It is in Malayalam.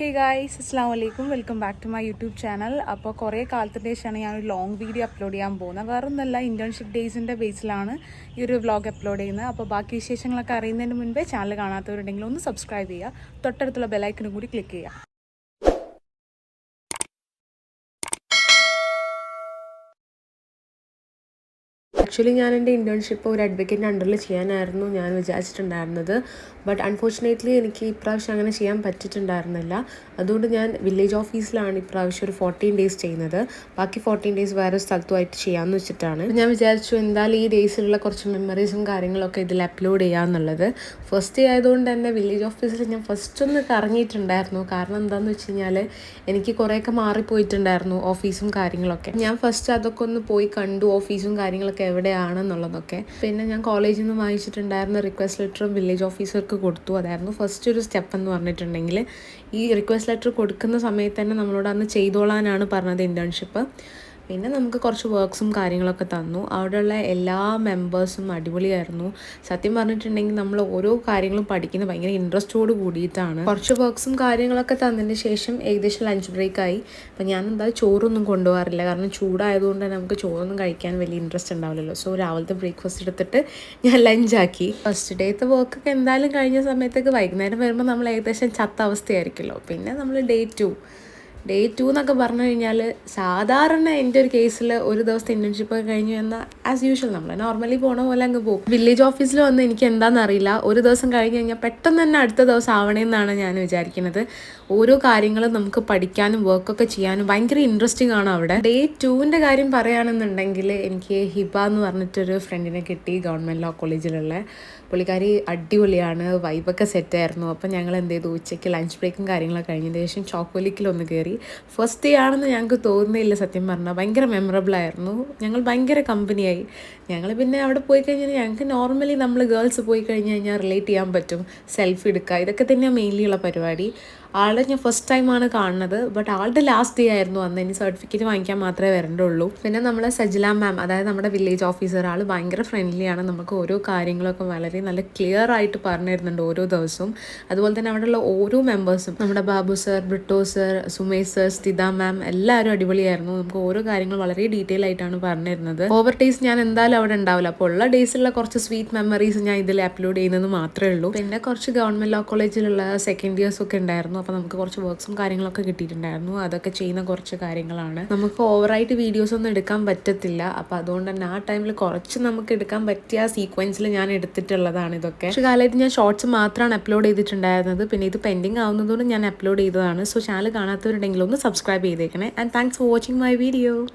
ഹേ ഗായ്സ് അസ്സാം വലൈക്കും welcome back to my YouTube channel അപ്പോൾ കുറേ കാലത്തിന് ശേഷമാണ് ഒരു ലോങ് വീഡിയോ അപ്ലോഡ് ചെയ്യാൻ പോകുന്നത്. വേറെ ഒന്നല്ല ഇന്റേൺഷിപ്പ് ഡേയ്സിന്റെ ബേസിലാണ് ഈ ഒരു വ്ളോഗ് അപ്ലോഡ് ചെയ്യുന്നത്. അപ്പോൾ ബാക്കി വിശേഷങ്ങളൊക്കെ അറിയുന്നതിന് മുൻപേ ചാനൽ കാണാത്തവരുണ്ടെങ്കിൽ ഒന്ന് സബ്സ്ക്രൈബ് ചെയ്യുക. തൊട്ടടുത്തുള്ള ബെലൈക്കനും കൂടി ക്ലിക്ക് ചെയ്യുക. ആക്ച്വലി ഞാൻ എന്റെ ഇന്റേൺഷിപ്പ് ഒരു അഡ്വക്കേറ്റിന്റെ അണ്ടറിൽ ചെയ്യാനായിരുന്നു. ഞാൻ വിചാരിച്ചിട്ടുണ്ടായിരുന്നത്. ബട്ട് അൺഫോർച്ചുനേറ്റ്ലി എനിക്ക് ഇപ്രാവശ്യം അങ്ങനെ ചെയ്യാൻ പറ്റിയിട്ടുണ്ടായിരുന്നില്ല. അതുകൊണ്ട് ഞാൻ വില്ലേജ് ഓഫീസിലാണ് ഇപ്രാവശ്യം ഒരു ഫോർട്ടീൻ ഡേയ്സ് ചെയ്യുന്നത്. ബാക്കി ഫോർട്ടീൻ ഡേയ്സ് വേറെ സ്ഥലത്തുമായിട്ട് ചെയ്യാമെന്ന് വെച്ചിട്ടാണ്. ഞാൻ വിചാരിച്ചു എന്തായാലും ഈ ഡേയ്സിലുള്ള കുറച്ച് മെമ്മറീസും കാര്യങ്ങളൊക്കെ ഇതിൽ അപ്ലോഡ് ചെയ്യാമെന്നുള്ളത് ഫസ്റ്റ് ഡേ ആയതുകൊണ്ട് തന്നെ വില്ലേജ് ഓഫീസിൽ ഞാൻ ഫസ്റ്റ് ഒന്ന് കറങ്ങിയിട്ടുണ്ടായിരുന്നു. കാരണം എന്താണെന്ന് വെച്ച് കഴിഞ്ഞാൽ എനിക്ക് കുറേയൊക്കെ മാറിപ്പോയിട്ടുണ്ടായിരുന്നു ഓഫീസും കാര്യങ്ങളൊക്കെ. ഞാൻ ഫസ്റ്റ് അതൊക്കെ ഒന്ന് പോയി കണ്ടു ഓഫീസും കാര്യങ്ങളൊക്കെ എവിടെയാണെന്നുള്ളതൊക്കെ. പിന്നെ ഞാൻ കോളേജിൽ നിന്ന് വാങ്ങിച്ചിട്ടുണ്ടായിരുന്ന റിക്വസ്റ്റ് ലെറ്ററും വില്ലേജ് ഓഫീസർക്ക് കൊടുത്തു. അതായിരുന്നു ഫസ്റ്റ് ഒരു സ്റ്റെപ്പ് എന്ന് പറഞ്ഞിട്ടുണ്ടെങ്കിൽ ഈ റിക്വസ്റ്റ് ലെറ്റർ കൊടുക്കുന്ന സമയത്ത് തന്നെ നമ്മളോട് അന്ന് ചെയ്തോളാനാണ് പറഞ്ഞത് ഇന്റേൺഷിപ്പ് പിന്നെ നമുക്ക് കുറച്ച് വർക്ക്സും കാര്യങ്ങളൊക്കെ തന്നു. അവിടെയുള്ള എല്ലാ മെമ്പേഴ്സും അടിപൊളിയായിരുന്നു. സത്യം പറഞ്ഞിട്ടുണ്ടെങ്കിൽ നമ്മൾ ഓരോ കാര്യങ്ങളും പഠിക്കുന്ന ഭയങ്കര ഇൻട്രസ്റ്റോട് കൂടിയിട്ടാണ്. കുറച്ച് വർക്ക്സും കാര്യങ്ങളൊക്കെ തന്നതിന് ശേഷം ഏകദേശം ലഞ്ച് ബ്രേക്ക് ആയി. അപ്പം ഞാൻ എന്താ ചോറൊന്നും കൊണ്ടുപോകാറില്ല. കാരണം ചൂടായതുകൊണ്ട് തന്നെ നമുക്ക് ചോറൊന്നും കഴിക്കാൻ വലിയ ഇൻട്രസ്റ്റ് ഉണ്ടാവില്ലല്ലോ. സോ രാവിലത്തെ ബ്രേക്ക്ഫാസ്റ്റ് എടുത്തിട്ട് ഞാൻ ലഞ്ചാക്കി ഫസ്റ്റ് ഡേത്തെ വർക്കൊക്കെ എന്തായാലും കഴിഞ്ഞ സമയത്തേക്ക് വൈകുന്നേരം വരുമ്പോൾ നമ്മൾ ഏകദേശം ചത്ത അവസ്ഥയായിരിക്കുമല്ലോ. പിന്നെ നമ്മൾ ഡേ ടു ഡേ ടു എന്നൊക്കെ പറഞ്ഞു കഴിഞ്ഞാൽ സാധാരണ എന്റെ ഒരു കേസിൽ ഒരു ദിവസത്തെ ഇന്റേൺഷിപ്പ് ഒക്കെ കഴിഞ്ഞു എന്നാൽ ആസ് യൂഷ്വൽ നമ്മൾ നോർമലി പോണ പോലെ അങ്ങ് പോകും. വില്ലേജ് ഓഫീസിൽ വന്ന് എനിക്ക് എന്താണെന്ന് അറിയില്ല. ഒരു ദിവസം കഴിഞ്ഞ് കഴിഞ്ഞാൽ പെട്ടെന്ന് തന്നെ അടുത്ത ദിവസം ആവണമെന്നാണ് ഞാൻ വിചാരിക്കുന്നത് ഓരോ കാര്യങ്ങളും നമുക്ക് പഠിക്കാനും വർക്കൊക്കെ ചെയ്യാനും ഭയങ്കര ഇൻട്രസ്റ്റിംഗ് ആണ് അവിടെ. ഡേ ടുവിന്റെ കാര്യം പറയുകയാണെന്നുണ്ടെങ്കിൽ എനിക്ക് ഹിബ എന്ന് പറഞ്ഞിട്ടൊരു ഫ്രണ്ടിനെ കിട്ടി ഗവൺമെന്റ് ലോ കോളേജിലുള്ള പുള്ളിക്കാരി അടിപൊളിയാണ് വൈബൊക്കെ സെറ്റായിരുന്നു അപ്പം ഞങ്ങൾ എന്ത് ചെയ്തു? ഉച്ചയ്ക്ക് ലഞ്ച് ബ്രേക്കും കാര്യങ്ങളൊക്കെ കഴിഞ്ഞതിന് ശേഷം ചോക്കോലിക്കിലൊന്ന് കയറി ഫസ്റ്റ് ഡേ ആണെന്ന് ഞങ്ങൾക്ക് തോന്നുന്നില്ല സത്യം പറഞ്ഞാൽ ഭയങ്കര മെമ്മറബിൾ ആയിരുന്നു. ഞങ്ങൾ ഭയങ്കര കമ്പനിയായി ഞങ്ങൾ പിന്നെ അവിടെ പോയി കഴിഞ്ഞാൽ ഞങ്ങൾക്ക് നോർമലി നമ്മൾ ഗേൾസ് പോയി കഴിഞ്ഞ് കഴിഞ്ഞാൽ റിലേറ്റ് ചെയ്യാൻ പറ്റും. സെൽഫി എടുക്കുക. ഇതൊക്കെ തന്നെയാണ് മെയിൻലി ഉള്ള പരിപാടി. ആളെ ഞാൻ ഫസ്റ്റ് ടൈമാണ് കാണുന്നത്. ബട്ട് ആളുടെ ലാസ്റ്റ് ഡേ ആയിരുന്നു അന്ന്. ഇനി സർട്ടിഫിക്കറ്റ് വാങ്ങിക്കാൻ മാത്രമേ വരണ്ടുള്ളൂ. പിന്നെ നമ്മളെ സജില മാം അതായത് നമ്മുടെ വില്ലേജ് ഓഫീസർ ആൾ ഭയങ്കര ഫ്രണ്ട്ലിയാണ് നമുക്ക് ഓരോ കാര്യങ്ങളൊക്കെ വളരെ നല്ല ക്ലിയർ ആയിട്ട് പറഞ്ഞു തരുന്നുണ്ട് ഓരോ ദിവസവും. അതുപോലെ തന്നെ അവിടെയുള്ള ഓരോ മെമ്പേഴ്സും നമ്മുടെ Babu sir Britto sir Sumesh sir Sthitha ma'am എല്ലാവരും അടിപൊളിയായിരുന്നു. നമുക്ക് ഓരോ കാര്യങ്ങൾ വളരെ ഡീറ്റെയിൽ ആയിട്ടാണ് പറഞ്ഞിരുന്നത്. ഓവർ ഡേയ്സ് ഞാൻ എന്തായാലും അവിടെ ഉണ്ടാവില്ല. അപ്പോൾ ഉള്ള ഡേയ്സിലുള്ള കുറച്ച് സ്വീറ്റ് മെമ്മറീസ് ഞാൻ ഇതിൽ അപ്ലോഡ് ചെയ്യുന്നത് മാത്രമേ ഉള്ളൂ. പിന്നെ കുറച്ച് ഗവൺമെന്റ് ലോ കോളേജിലുള്ള സെക്കൻഡ് ഇയേഴ്സ് ഒക്കെ ഉണ്ടായിരുന്നു. അപ്പോൾ നമുക്ക് കുറച്ച് വർക്ക്സും കാര്യങ്ങളൊക്കെ കിട്ടിയിട്ടുണ്ടായിരുന്നു. അതൊക്കെ ചെയ്യുന്ന കുറച്ച് കാര്യങ്ങളാണ്. നമുക്ക് ഓവറായിട്ട് വീഡിയോസ് ഒന്നും എടുക്കാൻ പറ്റത്തില്ല. അപ്പോൾ അതുകൊണ്ട് തന്നെ ആ ടൈമിൽ കുറച്ച് നമുക്ക് എടുക്കാൻ പറ്റിയ സീക്വൻസിൽ ഞാൻ എടുത്തിട്ടുള്ളതാണ് ഇതൊക്കെ. പക്ഷേ കാലമായിട്ട് ഞാൻ ഷോർട്സ് മാത്രമാണ് അപ്ലോഡ് ചെയ്തിട്ടുണ്ടായിരുന്നത്. പിന്നെ ഇത് പെൻഡിങ് ആവുന്നതുകൊണ്ട് ഞാൻ അപ്ലോഡ് ചെയ്തതാണ്. സോ ചാനൽ കാണാത്തവരുണ്ടെങ്കിൽ ഒന്ന് സബ്സ്ക്രൈബ് ചെയ്തേക്കണേ. And thanks for watching my video